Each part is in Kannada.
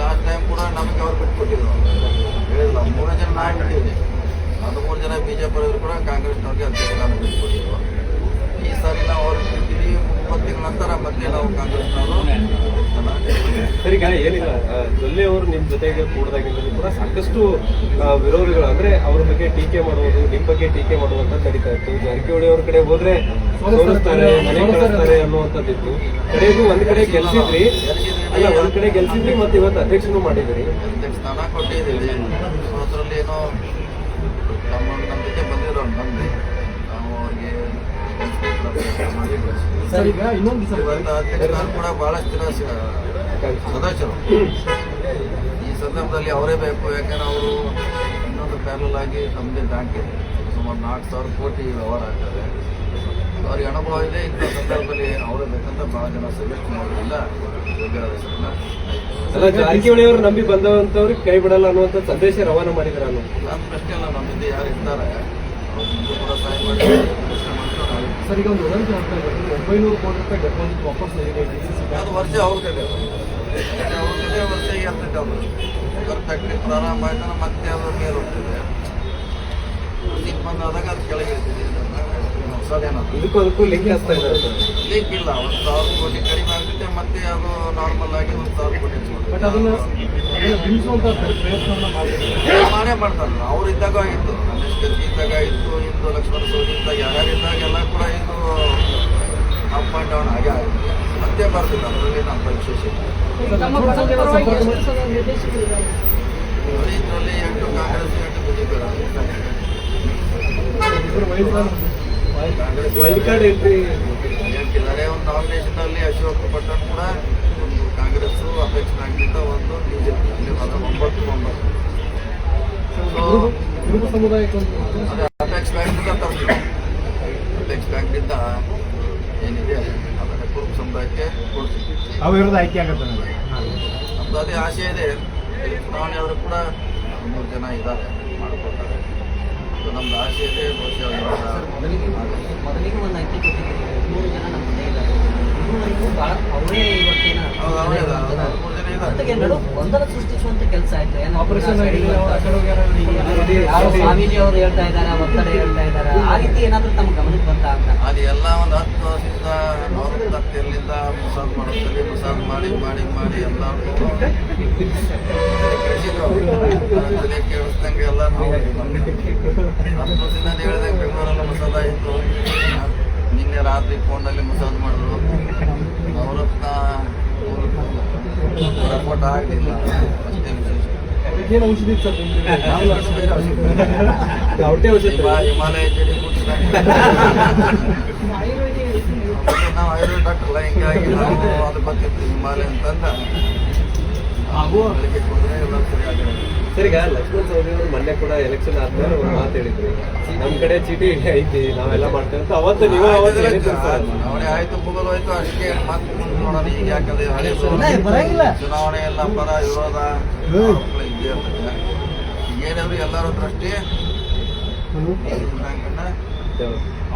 ಲಾಸ್ಟ್ ಟೈಮ್ ಕೂಡ ನಮಗೆ ಅವ್ರು ಬಿಟ್ಕೊಟ್ಟಿದ್ರು ಹೇಳಿಲ್ಲ ಮೂರು ಜನ ನಾಯಿ ಬಿಟ್ಟಿದೆ ಹದಿಮೂರು ಜನ ಬಿಜೆಪಿ ಕೂಡ ಕಾಂಗ್ರೆಸ್ನವ್ರಿಗೆ ಅಧ್ಯಕ್ಷ ಕಾಂಗ್ರೆಸ್ನವರು. ಈಗ ಏನಿಲ್ಲ ಜೊಲ್ಲೆ ಅವರು ನಿಮ್ಮ ಜೊತೆಗೆ ಕೂಡದಾಗಿಂದಲೂ ಕೂಡ ಸಾಕಷ್ಟು ವಿರೋಧಿಗಳು. ಅಂದ್ರೆ ಅವ್ರ ಬಗ್ಗೆ ಟೀಕೆ ಮಾಡುವುದು ನಿಮ್ಮ ಬಗ್ಗೆ ಟೀಕೆ ಮಾಡುವಂತ ನಡೀತಾ ಇತ್ತು. ಜಾರಕಿಹೊಳಿ ಅವ್ರ ಕಡೆ ಹೋದ್ರೆ ಸೋಲಿಸ್ತಾರೆ ಮನೆ ಕಳಿಸ್ತಾರೆ ಅನ್ನುವಂಥದ್ದಿತ್ತು. ಕಡೆಗೂ ಒಂದ್ ಕಡೆ ಗೆಲ್ಸಿದ್ರಿ. ಅಲ್ಲ ಒಂದ್ ಕಡೆ ಗೆಲ್ಸಿದ್ರಿ ಮತ್ತೆ ಇವತ್ತು ಅಧ್ಯಕ್ಷನು ಮಾಡಿದ್ರಿ ಅಧ್ಯಕ್ಷ ಸ್ಥಾನ ಕೊಟ್ಟಿದ್ದೀವಿ. ಏನೋ ನಮ್ಮ ನಮ್ಮ ಜೊತೆ ಬಂದಿರೋರು ಬಂದು ಸರ್ ಈಗ ಇನ್ನೊಂದು ಕೂಡ ಬಹಳಷ್ಟು ಜನ ಸದಸ್ಯರು ಈ ಸಂದರ್ಭದಲ್ಲಿ ಅವರೇ ಬೇಕು ಯಾಕಂದ್ರೆ ಅವರು ಇನ್ನೊಂದು ಪ್ಯಾನಲ್ ಆಗಿ ನಮ್ಮದೇ ಬ್ಯಾಂಕ್ ಇದೆ. ಸುಮಾರು ನಾಲ್ಕು ಸಾವಿರ ಕೋಟಿ ವ್ಯವಹಾರ ಆಗ್ತದೆ. ಅವ್ರಿಗೆ ಅನುಭವ ಇದೆ ಇಂಥ ಸಂದರ್ಭದಲ್ಲಿ ಅವರೇ ಬೇಕಂತ ಭಾಳ ಜನ ಸಜೆಸ್ಟ್ ಮಾಡೋದಿಲ್ಲ ಅಲ್ಲ ಜಾರಕಿಹೊಳಿ ಅವರು ನಂಬಿ ಬಂದವಂತವ್ರಿಗೆ ಕೈ ಬಿಡಲ್ಲ ಅನ್ನುವಂತ ಸಂದೇಶ ರವಾನೆ ಮಾಡಿದ್ರು ನಾನು ಪ್ರಶ್ನೆ ಅಲ್ಲ ನಮ್ಮಿಂದ ಯಾರು ಇರ್ತಾರೆ? ಅವ್ರು ಕೂಡ ಸಹಾಯ ಮಾಡಿ ಸರ್ ಈಗ ಒಂದು ವದಂತಿ ಆಗ್ತಾ ಇದೆ ಒಂಬೈನೂರು ಕೋಟಿ ರೂಪಾಯಿ ಡೆಪಾಸಿಟ್ ವಾಪಸ್. ಅದು ವರ್ಷ ಅವ್ರ ಕಡೆ ಅದು. ಅವ್ರ ಕಡೆ ವರ್ಷ ಪ್ರಾರಂಭ ಆಯ್ತಾನೆ ಮತ್ತೆ ಅದರ ಮೇಲೆ ಹೋಗ್ತದೆ ಈಗ ಬಂದಾದಾಗ ಅದು ಕೆಳಗೆ ಇರ್ತದೆ. ಹೊಸದೇನದು ಇದಕ್ಕೂ ಅದಕ್ಕೂ ಲಿಂಕ್ ಆಗ್ತಾ ಸರ್. ಇಲ್ಲ ಒಂದು ಸಾವಿರ ಕೋಟಿ ಕಡಿಮೆ ಆಗುತ್ತೆ ಮತ್ತೆ ಅದು ನಾರ್ಮಲ್ ಆಗಿ ಒಂದು ಸಾವಿರ ಕೋಟಿ ಬಟ್ ಅದನ್ನ ಬಿಡಿಸುವಂತ ಪ್ರಯತ್ನ ಮಾಡೇ ಮಾಡ್ತಾರೆ. ಅವ್ರು ಇದ್ದಾಗ ಆಗಿತ್ತು ರಮೇಶ್ ಗರ್ಗಿ ಇದ್ದಾಗ ಇತ್ತು ಇಂದು ಲಕ್ಷ್ಮಣ ಸೋದಿ ಇದ್ದಾಗ ಯಾರ್ಯಾರು ಇದ್ದಾಗ ಎಲ್ಲ ಕೂಡ ಇದು ಅಪ್ ಆ್ಯಂಡ್ ಡೌನ್ ಆಗೇ ಆಗುತ್ತೆ. ಮತ್ತೆ ಬರ್ತಿಲ್ಲ ಅದರಲ್ಲಿ ನಮ್ಮ ವಿಶೇಷ ಇದರಲ್ಲಿ ಎಂಟು ಕಾಂಗ್ರೆಸ್ ಎಂಟು ಬಿಜೆಪಿ ವೈಲ್ಡ್ ಕಾರ್ಡ್ ಎಂಟ್ರಿ ಒಂದು ನಾಮಿನೇಷನ್ ಅಲ್ಲಿ ಅಶೋಕ್ ಪಟ್ಟಣ್ ಕೂಡ ಒಂದು ಕಾಂಗ್ರೆಸ್ ಅಪೇಕ್ಷ ಬ್ಯಾಂಕ್ನಿಂದ ಒಂದು ಬಿಜೆಪಿ ಒಂಬತ್ತು ಒಂಬತ್ತು. ಅಪೆಕ್ಸ್ ಬ್ಯಾಂಕ್ನಿಂದ ತರ್ತೀವಿ ಅಪೆಕ್ಸ್ ಬ್ಯಾಂಕ್ನಿಂದ ಏನಿದೆ ಅದನ್ನು ಕುರುಬ ಸಮುದಾಯಕ್ಕೆ ಕೊಡ್ತೀವಿ. ಆಯ್ಕೆ ಆಗುತ್ತೆ ನಮ್ದು ಅದೇ ಆಸೆ ಇದೆ. ಚುನಾವಣೆ ಆದರೂ ಕೂಡ ಮೂರು ಜನ ಇದ್ದಾರೆ ಮಾಡ್ಕೊತಾರೆ ಬಹುಶಃ ಸ್ವಾಮೀಜಿ ಅವರು ಹೇಳ್ತಾ ಇದ್ದಾರೆ ಒತ್ತಡ ಹೇಳ್ತಾ ಇದ್ದಾರೆ. ಆ ರೀತಿ ಏನಾದ್ರೂ ತಮ್ಮ ಗಮನಕ್ಕೆ ಬಂತ ಅಂತ? ಅದು ಎಲ್ಲ ಒಂದು ಹತ್ತು ವರ್ಷದಿಂದ ತೆರಲಿಂದ ಮಾಡಿ ಪ್ರಸಾದ್ ಮಾಡಿ ಮಾಡಿ ಮಾಡಿ ಎಲ್ಲ. ತಲೆ ಕೇಳಿಸ್ದಂಗೆ ಎಲ್ಲ ನಾವು ಹತ್ತು ದಿನ ಹೇಳಿದಂಗೆ ಬೆಂಗಳೂರಲ್ಲಿ ಆಯಿತು. ನಿನ್ನೆ ರಾತ್ರಿ ಫೋನಲ್ಲಿ ಮಸಾಜ್ ಮಾಡಿದ್ರು. ಅವರತ್ನ ರಿಪೋರ್ಟ್ ಆಗಲಿಲ್ಲ. ಅಷ್ಟೇ ವಿಶೇಷ. ಏನು ಔಷಧಿ ಇತ್ತು ಸರ್ ನಿಮ್ಗೆ? ಔಟೆ ಹಿಮಾಲಯ ಜಡಿ ನಾವು ಆಯುರ್ವೇದ ಡಾಕ್ಟರ್ ಹಿಂಗಾಗಿ ನಾವು ಅದು ಗೊತ್ತಿತ್ತು ಹಿಮಾಲಯ ಅಂತಂದ ಅದಕ್ಕೆ ಕುಡಿದ್ರೆ ಎಲ್ಲ ಸರಿಯಾಗಿದೆ ಸರ್ ಈಗ ಲಕ್ಷ್ಮಣ್ ಸವದಿ ಅವರು ಮೊನ್ನೆ ಕೂಡ ಎಲೆಕ್ಷನ್ ಆದ್ಮೇಲೆ ಒಂದು ಮಾತು ಹೇಳಿದ್ರು. ನಮ್ ಕಡೆ ಚೀಟಿ ಐತಿ ನಾವೆಲ್ಲ ಮಾಡ್ತೇವೆ ಅಂತ. ಅವತ್ತು ನೀವು ಅವತ್ತು ಚುನಾವಣೆ ಆಯ್ತು. ಮುಗಿದೋಯ್ತು. ಅಷ್ಟೇ ಮತ್ತೆ ಮುಂದೆ ನೋಡೋಣ. ಈಗ ಯಾಕಂದ್ರೆ ಹಳೆ ಚುನಾವಣೆ ಎಲ್ಲ ಬರ ವಿರೋಧ ಆರೋಪಗಳು ಇದ್ದೇ ಇರ್ತದೆ ಈಗ ಏನಾದ್ರು ಎಲ್ಲರ ದೃಷ್ಟಿ ಬ್ಯಾಂಕನ್ನ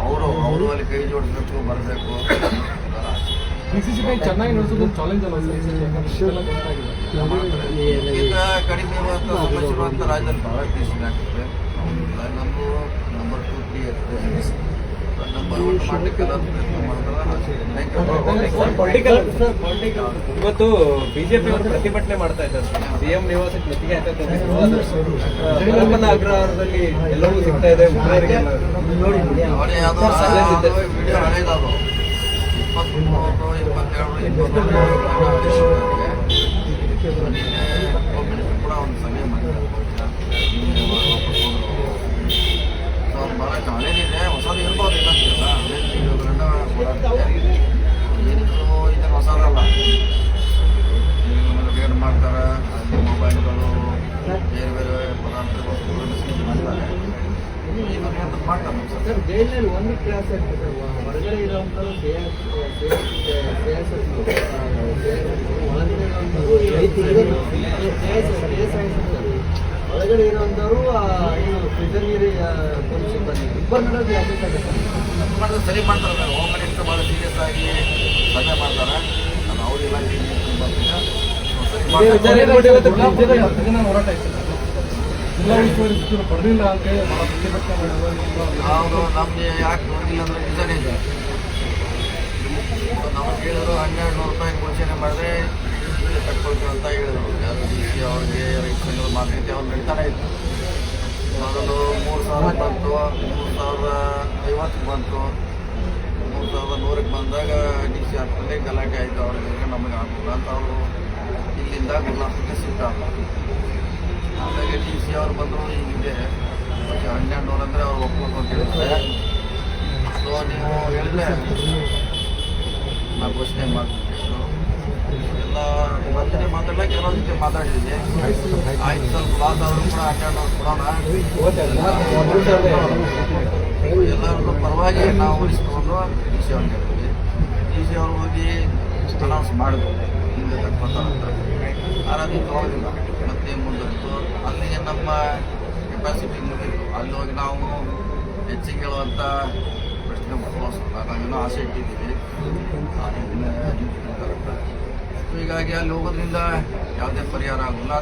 ಅವರು ಅವರು ಅಲ್ಲಿ ಕೈ ಜೋಡಿಸ್ಬೇಕು ಬರಬೇಕು. ಬ್ಯಾಂಕ್ ಚೆನ್ನಾಗಿ ನಡೆಸೋದು ಚಾಲೆಂಜ್ ಅಲ್ಲ ಕಡಿಮೆ ಇರುವಂಥ ಸಮಸ್ಯೆ ಇರುವಂಥ ರಾಜ್ಯದಲ್ಲಿ ಭಾಳ ನಮ್ಮದು number two three number one ಮಾಡಲಿಕ್ಕೆಲ್ಲ ಪ್ರಯತ್ನ ಮಾಡ್ತಾರೆ ಪೊಲಿಟಿಕಲ್ ಇವತ್ತು ಬಿಜೆಪಿ ಅವರು ಪ್ರತಿಭಟನೆ ಮಾಡ್ತಾ ಇದ್ದಾರೆ ಸಿಎಂ ನಿವಾಸಕ್ಕೆ ಮೆತ್ತಿಗೆ ಹಾಕಕ್ಕೆ ಹೋಗಿದ್ರು. ಅದು, ಆ, ಪರಪ್ಪನ ಅಗ್ರಹಾರದಲ್ಲಿ ಎಲ್ಲವೂ ಸಿಗ್ತಾ ಇದೆ ನೋಡಿ ಯಾವುದೋ ವಿಡಿಯೋ ಇಪ್ಪತ್ತ್ಮೂರು ಇಪ್ಪತ್ತೆರಡು ಇಪ್ಪತ್ತೊಂದು ಕೂಡ ಒಂದು ಸಭೆ ಮಾಡಿದ್ದಾರೆ ಸೊ ಅದು ಭಾಳ ಇದೆ ಹೊಸದು ಇರ್ಬೋದು ಇಲ್ಲ ಹೊಸದಲ್ಲ ರೇಡ್ ಮಾಡ್ತಾರೆ ಮೊಬೈಲ್ಗಳು ಬೇರೆ ಬೇರೆ ಪದಾರ್ಥ ಮಾಡ್ತಾರೆ ಮಾಡ್ತಾರೆ ಒಂದು ಕ್ಲಾಸ್ ಆಗ್ತದೆ ಸರ್ ಹೊರಗಡೆ ಇರೋವಂಥದ್ದು ಒಳಗಡೆ ಇರುವಂತವರು ಏನು ಪ್ರಿಸನ್ ಪೊಲೀಸ್ ಸಿಬ್ಬಂದಿ ಇಬ್ಬರ ಸರಿ ಮಾಡ್ತಾರೆ ಹೋಮ್ ಮಿನಿಸ್ಟರ್ ಭಾಳ ಸೀರಿಯಸ್ ಆಗಿ ಸಭೆ ಮಾಡ್ತಾರೆ ನಾನು ಅವ್ರ ಇಲಾಖೆ ಹೋರಾಟ ಜಿಲ್ಲಾ ಉಸ್ತುವಾರಿ ಬರಲಿಲ್ಲ ಅಂತ ಹೇಳಿ ಬಹಳ ಪ್ರತಿಭಟನೆ ಮಾಡಿದ್ರು ಅವರು ನಮಗೆ ಯಾಕೆ ನೋಡಿಲ್ಲ ಅಂದ್ರೆ ನಿಜನೇ ಇದೆ. ನಾವು ಕೇಳಿದ್ರು ಹನ್ನೆರಡು ನೂರು ರೂಪಾಯಿ ಘೋಷಣೆ ಮಾಡಿದ್ರೆ ಕಟ್ಕೊಳ್ತೀವಿ ಅಂತ ಹೇಳಿದ್ರು. ಯಾರು ಡಿ ಸಿ ಅವ್ರಿಗೆ ರೈತ ಸಂಘದ ಮಾತುಕತೆ ಅವ್ರು ನಡೀತಾನೆ ಇತ್ತು ಮೊದಲು ಮೂರು ಸಾವಿರ ಬಂತು ಮೂರು ಸಾವಿರ ಐವತ್ತಕ್ಕೆ ಬಂತು. ಮೂರು ಸಾವಿರದ ನೂರಕ್ಕೆ ಬಂದಾಗ ಡಿ ಸಿ ಹಾಕ್ಕೊಂಡೆ ಗಲಾಟೆ ಆಯಿತು ಅವ್ರಿಗೆ ನಮಗೆ ಅನುಕೂಲ ಅಂತ ಅವರು ಇಲ್ಲಿಂದ ಶಿಫ್ಟ್ ಆದ್ರು ಹಾಗಾಗಿ ಡಿ ಸಿ ಅವ್ರು ಬಂದರು ಹೀಗಿದೆ ಹನ್ನೆರಡು ನೂರು ಅಂದರೆ ಅವ್ರು ಒಪ್ಕೊಂಡು ಅಂತ ಹೇಳಿದ್ರೆ. ಸೊ ನೀವು ಹೇಳಿದ್ರೆ ಘೋಷಣೆ ಮಾಡ್ತೀನಿ ಎಲ್ಲ ಇವತ್ತಿನ ಮಾತಾಡಲ್ಲ ಕೆಲವು ಜೊತೆ ಮಾತಾಡಿದ್ದೀನಿ ಆಯ್ತು, ಸ್ವಲ್ಪ ಕೂಡ ಹನ್ನೆರಡು ಕೊಡೋಣ. ಪರವಾಗಿ ನಾವು ಉಳಿಸ್ಕೊಂಡು ಡಿ ಸಿ ಅವ್ರಿಗೆ ಹೇಳಿದ್ವಿ ಡಿ ಸಿ ಅವ್ರು ಹೋಗಿ ಅನೌನ್ಸ್ ಮಾಡಿದ್ರು. ಹಿಂದೆ ತಕ್ಕೊತಾರಂತ ಆರಾಧಿ ತಗೋದಿಲ್ಲ ಮತ್ತೆ ಅಲ್ಲಿಗೆ ನಮ್ಮ ಕೆಪಾಸಿಟಿ ಮುಗಿತು ಅಲ್ಲಿ ಹೋಗಿ ನಾವು ಹೆಚ್ಚಿಗೆ ಹೇಳುವಂಥ ಪ್ರಶ್ನೆ ಮುಗಿಸೋಲ್ಲ ನಾವೇನೋ ಆಸೆ ಇಟ್ಟಿದ್ದೀವಿ. ಸೊ ಹೀಗಾಗಿ ಅಲ್ಲಿ ಹೋಗೋದ್ರಿಂದ ಯಾವುದೇ ಪರಿಹಾರ ಆಗೋಲ್ಲ